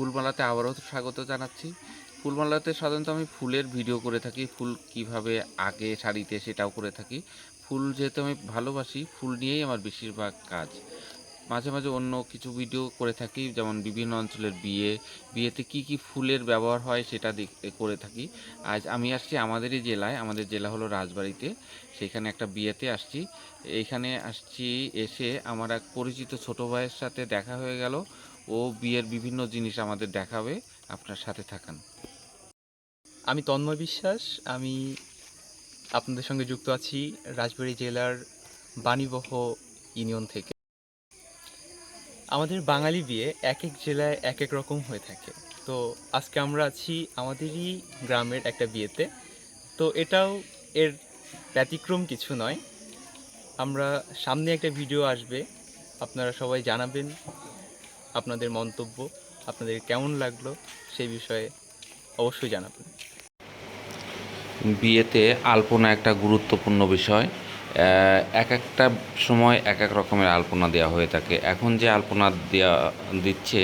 ফুলমালাতে আবারও স্বাগত জানাচ্ছি। ফুলমালাতে সাধারণত আমি ফুলের ভিডিও করে থাকি, ফুল কীভাবে আগে শাড়িতে সেটাও করে থাকি। ফুল যেহেতু আমি ভালোবাসি, ফুল নিয়েই আমার বেশিরভাগ কাজ। মাঝে মাঝে অন্য কিছু ভিডিও করে থাকি, যেমন বিভিন্ন অঞ্চলের বিয়ে, বিয়েতে কি কি ফুলের ব্যবহার হয় সেটা করে থাকি। আজ আমি আসছি আমাদেরই জেলায়, আমাদের জেলা হলো রাজবাড়িতে। সেখানে একটা বিয়েতে আসছি। এইখানে আসছি এসে আমার এক পরিচিত ছোটো ভাইয়ের সাথে দেখা হয়ে গেল। ও বিয়ের বিভিন্ন জিনিস আমাদের দেখাবে। আপনার সাথে থাকান। আমি তন্ময় বিশ্বাস। আমি আপনাদের সঙ্গে যুক্ত আছি রাজবাড়ী জেলার বাণীবহ ইউনিয়ন থেকে। আমাদের বাঙালি বিয়ে এক এক জেলায় এক এক রকম হয়ে থাকে। তো আজকে আমরা আছি আমাদেরই গ্রামের একটা বিয়েতে। তো এটাও এর ব্যতিক্রম কিছু নয়। আমরা সামনে একটা ভিডিও আসবে। আপনারা সবাই জানাবেন। আপনাদের মন্তব্য, আপনাদের কেমন লাগল সেই বিষয়ে অবশ্যই জানাবেন। বিয়েতে আলপনা একটা গুরুত্বপূর্ণ বিষয়। এক একটা সময় এক এক রকমের আলপনা দেওয়া হয়ে থাকে। এখন যে আলপনা দেওয়া দিচ্ছে,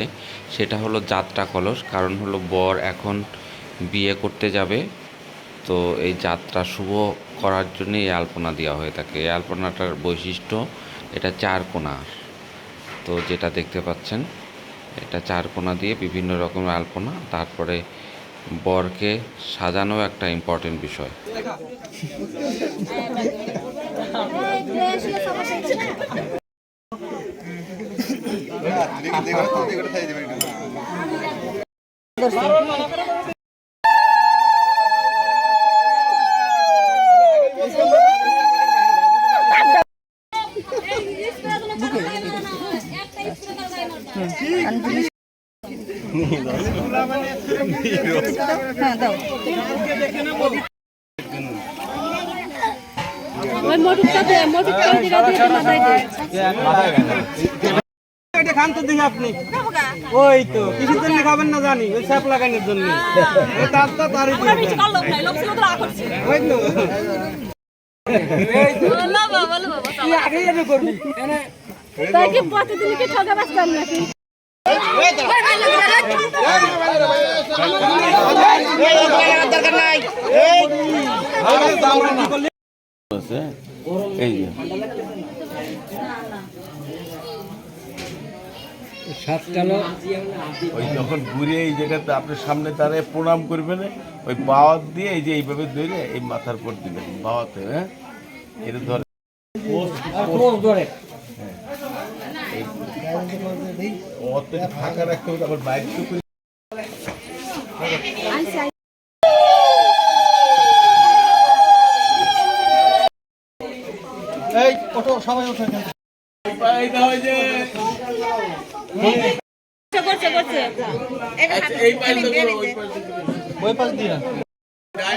সেটা হলো যাত্রা কলস। কারণ হলো বর এখন বিয়ে করতে যাবে। তো এই যাত্রা শুভ করার জন্য এই আলপনা দেওয়া হয়ে থাকে। এই আলপনাটার বৈশিষ্ট্য, এটা চার কোনা। তো যেটা দেখতে পাচ্ছেন এটা চার কোনা দিয়ে বিভিন্ন রকমের আলপনা তারপরে বরকে সাজানো একটা ইম্পর্টেন্ট বিষয়। ওই মোটরটা দে মোটরটা দিরা দিয়ে মাথায় দে এটা খান তো দেখি আপনি ওই কিসের জন্য খাবেন না ওই স্যাপ লাগানোর জন্য কি প্রতিদিন কি বাঁচতাম নাকি ওই যখন ঘুরে এই জায়গাতে সামনে তারা প্রণাম করবেন, ওই বাওয়াত দিয়ে এই যে এইভাবে ধরে এই মাথার পর দিবেন, বাওয়াতে হ্যাঁ? এটা ধরে? ফাঁকা রাখতে হবে আবার বাইরে এই ওঠো সবাই ওঠো থেকে। ওই পাশ থেকে ওই পাশ দিয়ে ডান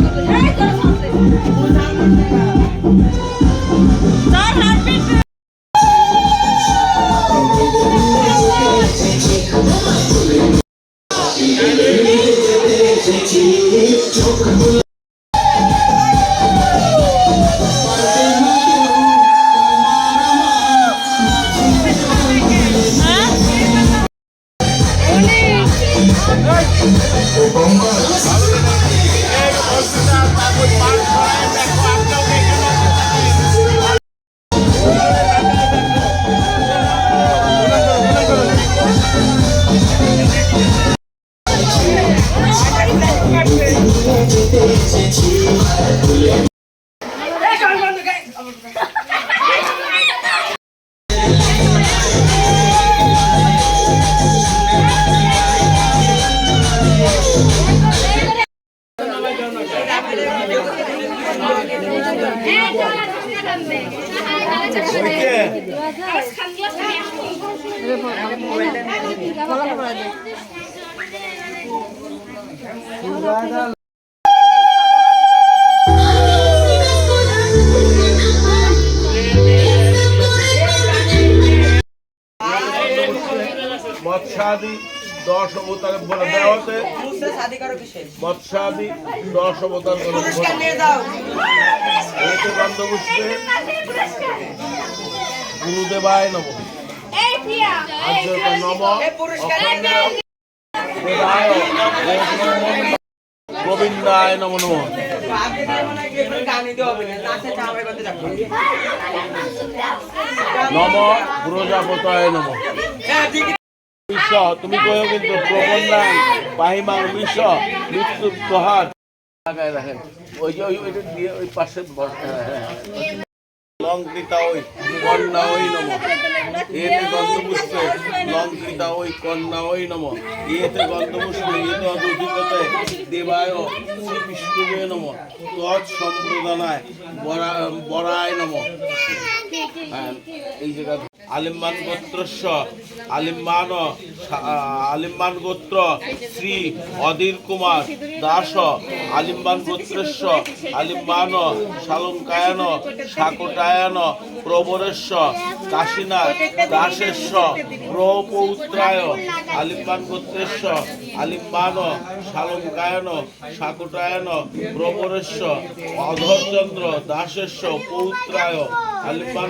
পাশ মৎস্যাদি দশ অবতারে বলে দেওয়া হতে মৎস্যাদি দশ অবতার। এতে গন্ধপুষ্পে গুরুদেবায় নম। নম। গোবিন্দায় নম নম। নম। ব্রজাপতায় নম। তুমি কয়ো কিন্তু প্রবল নাই। পাহিমাং মিশ মৃত্যু তোহার লাগায় রাখেন। ওই যে ওই দিয়ে ওই পাশে। লঙ্কৃতা ওই কন্যা ওই নম। এতে গন্ধপুষ্পে লঙ্কৃতা ওই কন্যা ওই নম। এতে গন্ধপুষ্পে এতে অদুধিকতে দেবায় শ্রী বিষ্ণুবে নম। তৎ সম্প্রদানায় বরা- বরায় নম। হ্যাঁ, এই জায়গা আলিম্মান গোত্রস্য আলিম্মান আলিম্মান গোত্র শ্রী অধীর কুমার দাস আলিম্বান গোত্রস্য আলিম্বান শালঙ্কায়ন শাকটায়ন প্রবরেশ্য কাশীনাথ দাসেশ্য প্রপৌত্রায় আলিম্বান গোত্রেশ্য আলিম্বান শালঙ্কায়ন শাকটায়ন প্রবরেশ্য অধরচন্দ্র দাসেশ্য পৌত্রায় আলিম্বান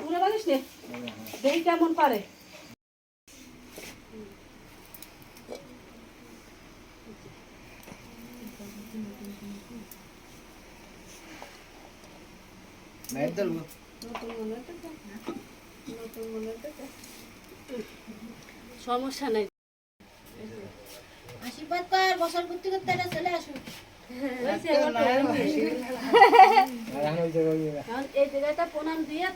পুরো বানিস নে। দেখি কেমন পারে। সমস্যা নাই। আশীর্বাদ কর বছর করতে করতে এটা চলে আসুন এই জায়গাটা প্রণাম দিয়ে